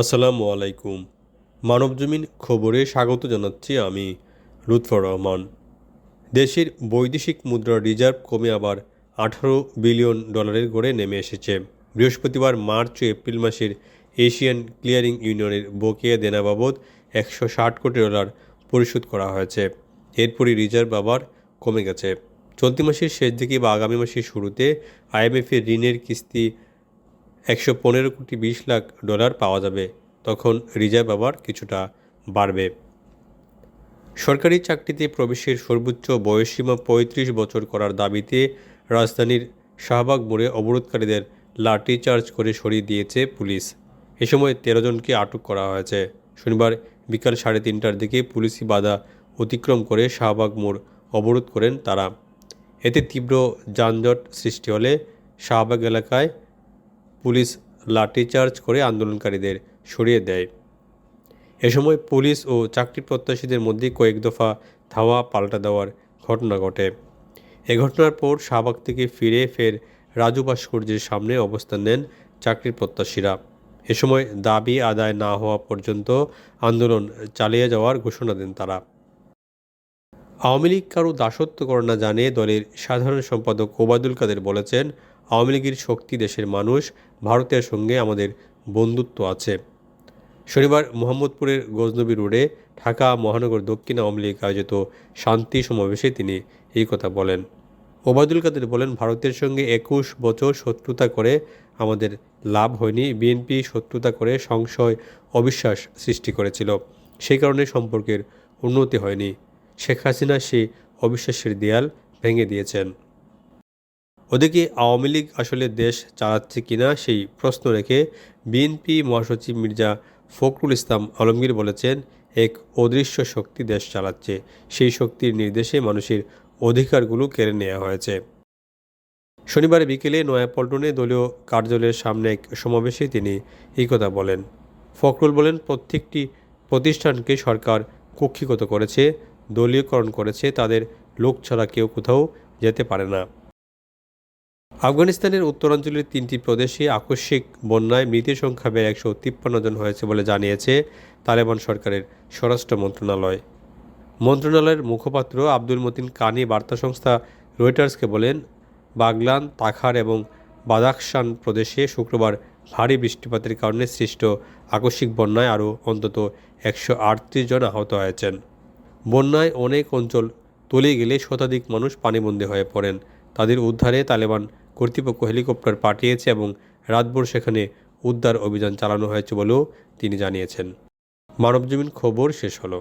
আসসালামু আলাইকুম। মানবজমিন খবরে স্বাগত জানাচ্ছি আমি লুৎফর রহমান। দেশের বৈদেশিক মুদ্রা রিজার্ভ কমে আবার আঠারো বিলিয়ন ডলারের গড়ে নেমে এসেছে। বৃহস্পতিবার মার্চ ও এপ্রিল মাসের এশিয়ান ক্লিয়ারিং ইউনিয়নের বকেয়া দেনা বাবদ একশো ষাট কোটি ডলার পরিশোধ করা হয়েছে। এরপরই রিজার্ভ আবার কমে গেছে। চলতি মাসের শেষ দিকে বা আগামী মাসের শুরুতে আইএমএফের ঋণের কিস্তি একশো পনেরো কোটি বিশ লাখ ডলার পাওয়া যাবে, তখন রিজার্ভ আবার কিছুটা বাড়বে। সরকারি চাকরিতে প্রবেশের সর্বোচ্চ বয়সসীমা পঁয়ত্রিশ বছর করার দাবিতে রাজধানীর শাহবাগ মোড়ে অবরোধকারীদের লাঠি চার্জ করে সরিয়ে দিয়েছে পুলিশ। এ সময় তেরো জনকে আটক করা হয়েছে। শনিবার বিকাল সাড়ে তিনটার দিকে পুলিশি বাধা অতিক্রম করে শাহবাগ মোড় অবরোধ করেন তারা। এতে তীব্র যানজট সৃষ্টি হলে শাহবাগ এলাকায় পুলিশ লাঠিচার্জ করে আন্দোলনকারীদের সরিয়ে দেয়। এ সময় পুলিশ ও চাকরি প্রত্যাশীদের মধ্যে কয়েক দফা ধাওয়া পাল্টা দেওয়ার ঘটনা ঘটে। এ ঘটনার পর শাহবাগ থেকে ফিরে ফের রাজু ভাস্কর্যের সামনে অবস্থান নেন চাকরির প্রত্যাশীরা। এ সময় দাবি আদায় না হওয়া পর্যন্ত আন্দোলন চালিয়ে যাওয়ার ঘোষণা দেন তারা। আওয়ামী লীগ কারও দাসত্ব করে না জানিয়ে দলের সাধারণ সম্পাদক ওবায়দুল কাদের বলেছেন আওয়ামী লীগের শক্তি দেশের মানুষ, ভারতের সঙ্গে আমাদের বন্ধুত্ব আছে। শনিবার মোহাম্মদপুরের গজনবী রোডে ঢাকা মহানগর দক্ষিণ আওয়ামী লীগ আয়োজিত শান্তি সমাবেশে তিনি এই কথা বলেন। ওবায়দুল কাদের বলেন, ভারতের সঙ্গে একুশ বছর শত্রুতা করে আমাদের লাভ হয়নি। বিএনপি শত্রুতা করে সংশয়, অবিশ্বাস সৃষ্টি করেছিল। সেই কারণে সম্পর্কের উন্নতি হয়নি। শেখ হাসিনা সেই অবিশ্বাসের দেয়াল ভেঙে দিয়েছেন। ওদিকে আওয়ামী লীগ আসলে দেশ চালাচ্ছে কিনা সেই প্রশ্ন রেখে বিএনপি মহাসচিব মির্জা ফখরুল ইসলাম আলমগীর বলেছেন, এক অদৃশ্য শক্তি দেশ চালাচ্ছে। সেই শক্তির নির্দেশে মানুষের অধিকারগুলো কেড়ে নেওয়া হয়েছে। শনিবার বিকেলে নয়াপল্টনে দলীয় কার্যালয়ের সামনে এক সমাবেশে তিনি এই কথা বলেন। ফখরুল বলেন, প্রত্যেকটি প্রতিষ্ঠানকে সরকার কক্ষিগত করেছে, দলীয়করণ করেছে, তাদের লোক ছাড়া কেউ কোথাও যেতে পারে না। আফগানিস্তানের উত্তরাঞ্চলের তিনটি প্রদেশে আকস্মিক বন্যায় মৃতের সংখ্যা বেড়ে একশো তিপ্পান্ন জন হয়েছে বলে জানিয়েছে তালেবান সরকারের স্বরাষ্ট্র মন্ত্রণালয়। মন্ত্রণালয়ের মুখপাত্র আব্দুল মতিন কানি বার্তা সংস্থা রয়টার্সকে বলেন, বাগলান, তাখার এবং বাদাখশান প্রদেশে শুক্রবার ভারী বৃষ্টিপাতের কারণে সৃষ্ট আকস্মিক বন্যায় আরও অন্তত একশো আটত্রিশ জন আহত হয়েছেন। বন্যায় অনেক অঞ্চল তলিয়ে গেলে শতাধিক মানুষ পানিবন্দী হয়ে পড়েন। তাদের উদ্ধারে তালেবান কর্তৃপক্ষ হেলিকপ্টার পাঠিয়েছে এবং রাতভর সেখানে উদ্ধার অভিযান চালানো হয়েছে বলেও তিনি জানিয়েছেন। মানবজমিন খবর শেষ হলো।